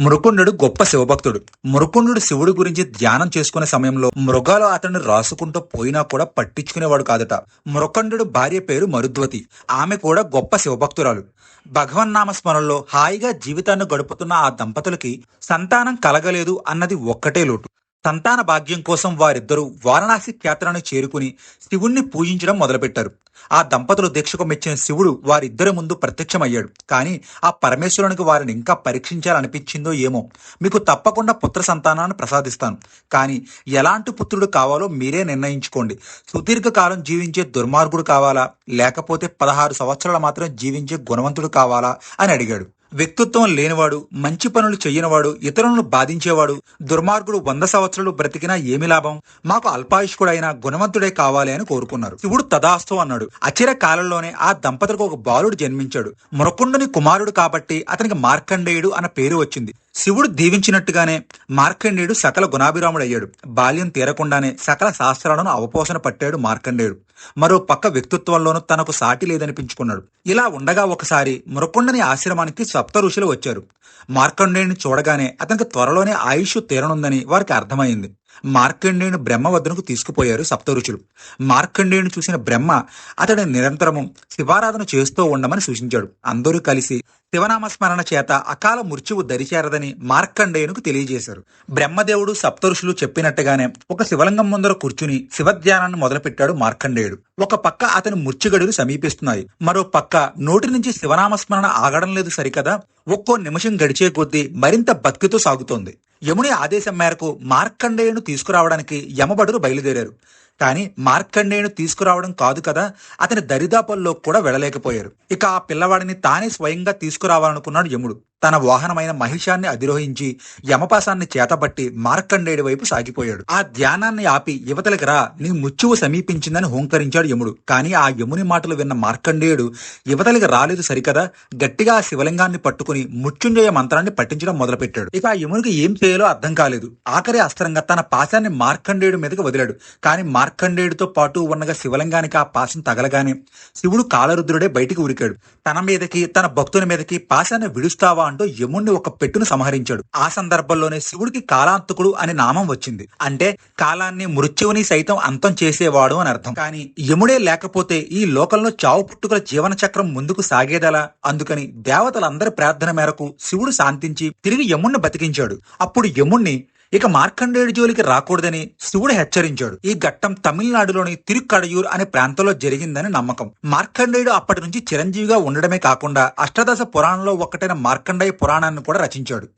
మృకుండు గొప్ప శివభక్తుడు. మృకుండు శివుడి గురించి ధ్యానం చేసుకునే సమయంలో మృగాలు అతన్ని రాసుకుంటూ పోయినా కూడా పట్టించుకునేవాడు కాదట. మృకండు భార్య పేరు మరుద్వతి. ఆమె కూడా గొప్ప శివభక్తురాలు. భగవన్నామ స్మరణలో హాయిగా జీవితాన్ని గడుపుతున్న ఆ దంపతులకి సంతానం కలగలేదు అన్నది ఒక్కటే లోటు. సంతాన భాగ్యం కోసం వారిద్దరూ వారణాసి క్షేత్రాన్ని చేరుకుని శివుణ్ణి పూజించడం మొదలుపెట్టారు. ఆ దంపతులు దీక్షకు మెచ్చిన శివుడు వారిద్దరి ముందు ప్రత్యక్షమయ్యాడు. కానీ ఆ పరమేశ్వరునికి వారిని ఇంకా పరీక్షించాలనిపించిందో ఏమో. మీకు తప్పకుండా పుత్ర సంతానాన్ని ప్రసాదిస్తాను. కానీ ఎలాంటి పుత్రుడు కావాలో మీరే నిర్ణయించుకోండి. సుదీర్ఘకాలం జీవించే దుర్మార్గుడు కావాలా? లేకపోతే పదహారు సంవత్సరాలు మాత్రం జీవించే గుణవంతుడు కావాలా? అని అడిగాడు. వ్యక్తిత్వం లేనివాడు మంచి పనులు చెయ్యనివాడు ఇతరులను బాధించేవాడు దుర్మార్గుడు వంద సంవత్సరాలు బ్రతికినా ఏమి లాభం? మాకు అల్పాయుష్కుడైన గుణవంతుడే కావాలి అని కోరుకున్నారు. శివుడు తదాస్తు అన్నాడు. అచిర కాలంలోనే ఆ దంపతులకు ఒక బాలుడు జన్మించాడు. మురకుండుని కుమారుడు కాబట్టి అతనికి మార్కండేయుడు అన్న పేరు వచ్చింది. శివుడు దీవించినట్టుగానే మార్కండేయుడు సకల గుణాభిరాముడు అయ్యాడు బాల్యం తీరకుండానే సకల శాస్త్రాలను అవపోసన పట్టాడు మార్కండేయుడు. మరో పక్క వ్యక్తిత్వంలోనూ తనకు సాటి లేదనిపించుకున్నాడు. ఇలా ఉండగా ఒకసారి మురకొండని ఆశ్రమానికి సప్త ఋషులు వచ్చారు. మార్కండేయుని చూడగానే అతనికి త్వరలోనే ఆయుష్ తీరనుందని వారికి అర్థమైంది. మార్కండేయుని బ్రహ్మ వద్దనకు తీసుకుపోయారు సప్తఋషులు మార్కండేయుని చూసిన బ్రహ్మ అతడిని నిరంతరము శివారాధన చేస్తూ ఉండమని సూచించాడు. అందరూ కలిసి శివనామస్మరణ చేత అకాల మృత్యువు దరిచేరదని మార్కండేయునికి తెలియజేశారు. బ్రహ్మదేవుడు సప్తఋషులు చెప్పినట్టుగానే ఒక శివలింగం ముందర కూర్చుని శివధ్యానాన్ని మొదలుపెట్టాడు మార్కండేయుడు. ఒక పక్క అతని మృత్యుగడులు సమీపిస్తున్నాయి. మరో పక్క నోటి నుంచి శివనామస్మరణ ఆగడం లేదు సరికదా? ఒక్కో నిమిషం గడిచే కొద్దీ మరింత భక్తితో సాగుతోంది. యముని ఆదేశం మేరకు మార్కండేయును తీసుకురావడానికి యమబడులు బయలుదేరారు. కానీ మార్కండేయును తీసుకురావడం కాదు కదా అతని దరిదాపల్లో కూడా వెళ్ళలేకపోయారు. ఇక ఆ పిల్లవాడిని తానే స్వయంగా తీసుకురావాలనుకున్నాడు యముడు. తన వాహనమైన మహిషాన్ని అధిరోహించి యమపాసాన్ని చేతబట్టి మార్కండేయుడి వైపు సాగిపోయాడు. ఆ ధ్యానాన్ని ఆపి యువతలకు రా నీ ముచ్చువు సమీపించిందని హోంకరించాడు యముడు. కానీ ఆ యముని మాటలు విన్న మార్కండేయుడు యువతలకి రాలేదు సరికదా గట్టిగా ఆ శివలింగాన్ని పట్టుకుని మృత్యుంజయ మంత్రాన్ని పట్టించడం మొదలుపెట్టాడు. ఇక ఆ యమునికి ఏం చేయాలో అర్థం కాలేదు. ఆఖరి అస్త్రంగా తన పాశాన్ని మార్కండేయుడి మీదకి వదిలాడు. కానీ మార్కండేయుడితో పాటు ఉన్నగా శివలింగానికి ఆ పాశం తగలగానే శివుడు కాలరుద్రుడే బయటికి ఉరికాడు. తన మీదకి తన భక్తుని మీదకి పాశాన్ని విడుస్తావా అంటూ యముణ్ణి ఒక పెట్టును సంహరించాడు. ఆ సందర్భంలోనే శివుడికి కాలాంతకుడు అనే నామం వచ్చింది. అంటే కాలాన్ని మృత్యువుని సైతం అంతం చేసేవాడు అని అర్థం. కానీ యముడే లేకపోతే ఈ లోకంలో చావు పుట్టుకల జీవన చక్రం ముందుకు సాగేదలా? అందుకని దేవతలందరి ప్రార్థన మేరకు శివుడు శాంతించి తిరిగి యముణ్ణి బతికించాడు. అప్పుడు యముణ్ణి ఇక మార్కండేయుడి జోలికి రాకూడదని శివుడు హెచ్చరించాడు. ఈ ఘట్టం తమిళనాడులోని తిరుక్కడయూర్ అనే ప్రాంతంలో జరిగిందని నమ్మకం. మార్కండేయుడు అప్పటి నుంచి చిరంజీవిగా ఉండడమే కాకుండా అష్టాదశ పురాణంలో ఒకటైన మార్కండేయ పురాణాన్ని కూడా రచించాడు.